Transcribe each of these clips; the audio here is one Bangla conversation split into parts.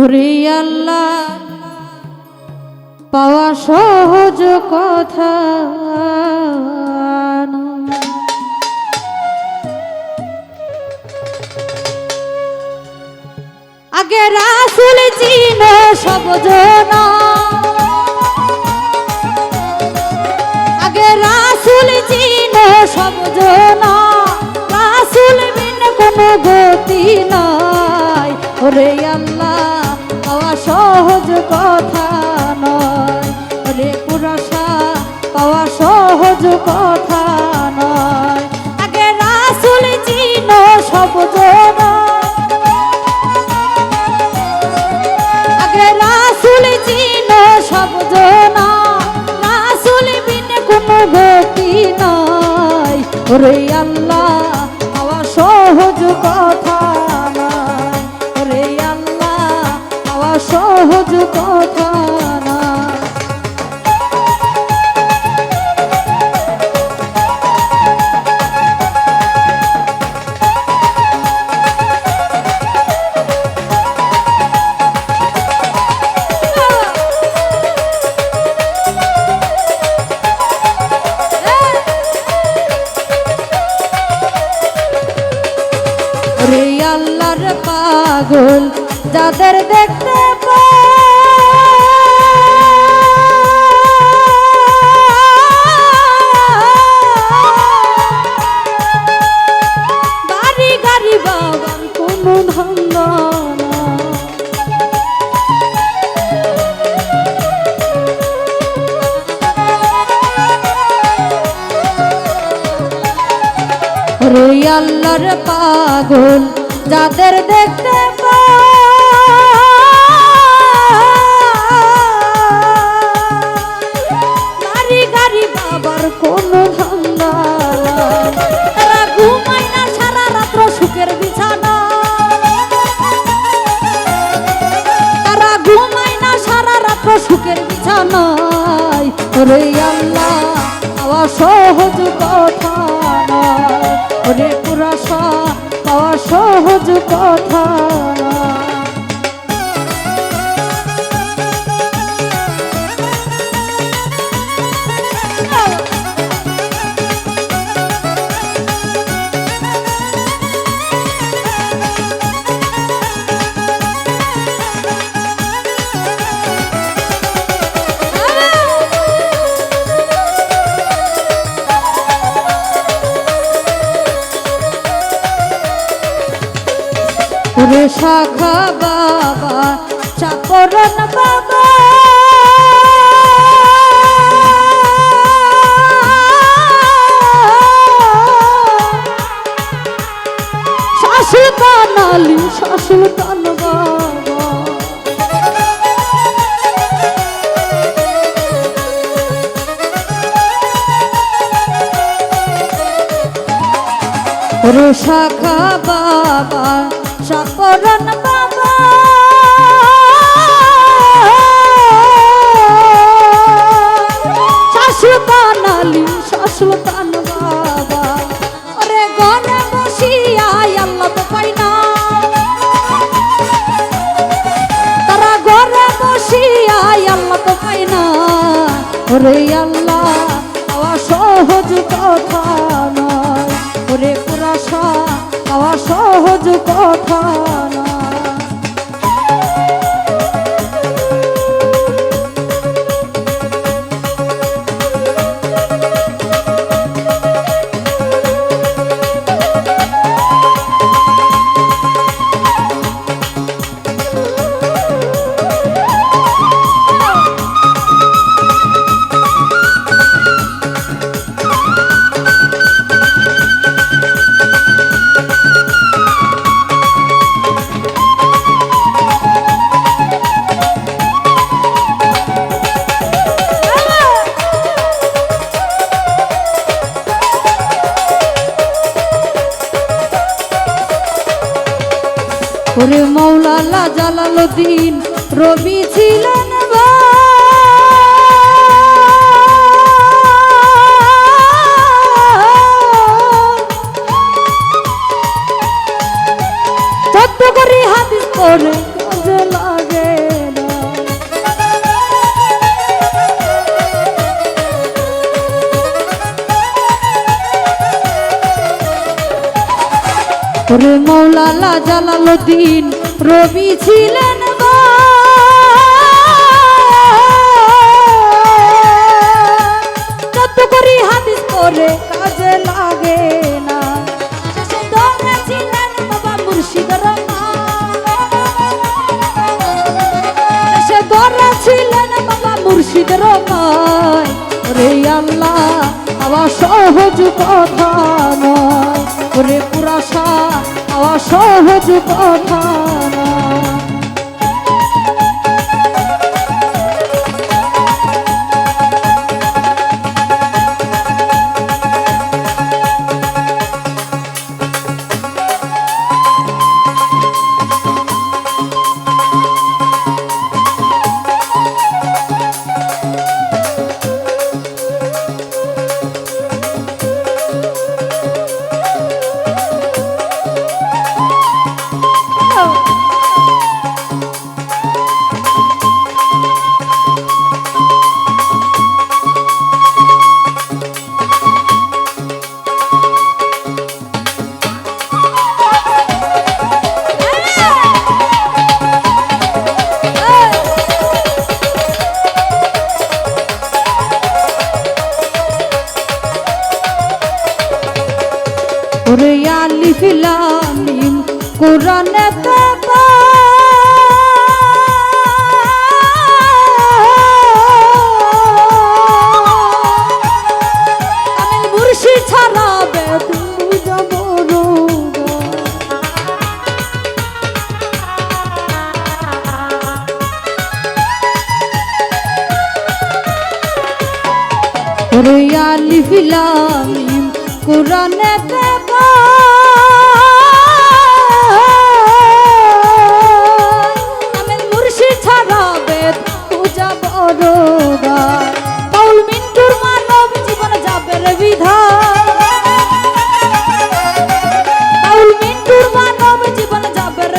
ওরে আল্লাহ পাওয়া সহজ কথা। আগে রাসুল চিন সব কথা নয়। ওরে পুরাশা পাওয়া সহজ কথা নয়। আগে রাসুল চিন সব আগে রাসুল চিন সব রাসুল বিন কোনো গতি নাই ওরে আল্লাহ, পাওয়া সহজ কথা যাদের দেখতে গাড়ি গাড়ি কোনো আল্লাহর পাগল যাদের দেখতে গাড়ি সহজ কথা নয়। ওরে পুরা সহজ কথা শাখা বাবা চাকরন বাবা। শাসুলতান আলী শাসুলতান বাবা। বাবা সাপরন বাবা শাসুলতান কথা। ওরে মৌলালা জালালুদ্দিন রবি ছিলেন। চোদ্দ করে হাদিস পড়ে কাজে লাগে জালালুদ্দিন রবি ছিলেন যত করি হাদিস করে কাজে লাগে না। ছিলেন রে আল্লাহ আবার সহজ কথা নয়। সহজ কথা মিম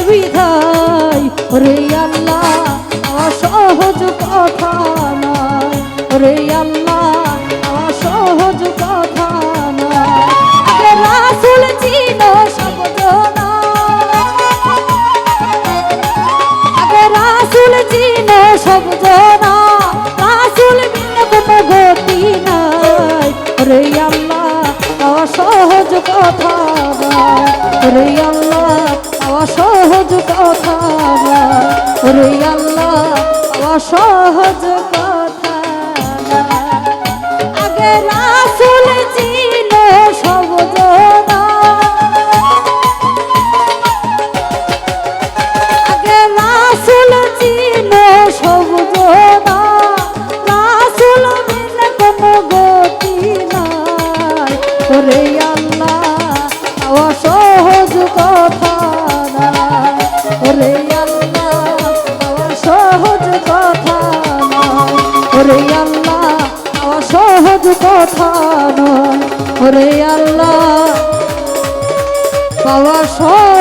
যাবে রে আল্লাহ, অসহজ কথা নয়। ওরে আল্লাহ, অসহজ কথা নয়। রাসুল, চিনো শব্দ আগে রাসুল, চিনো শব্দ না রাসুল বিনে কোনো ওরে আল্লাহ, অসহজ কথা ওরে আল্লাহ অসহজ কথা না ওরে আল্লাহ সহজ কথা আগে রাসুল ছিল সবজ আগে রাসুল ছিল শব্দ ওরে আল্লাহ পাওয়া সহজ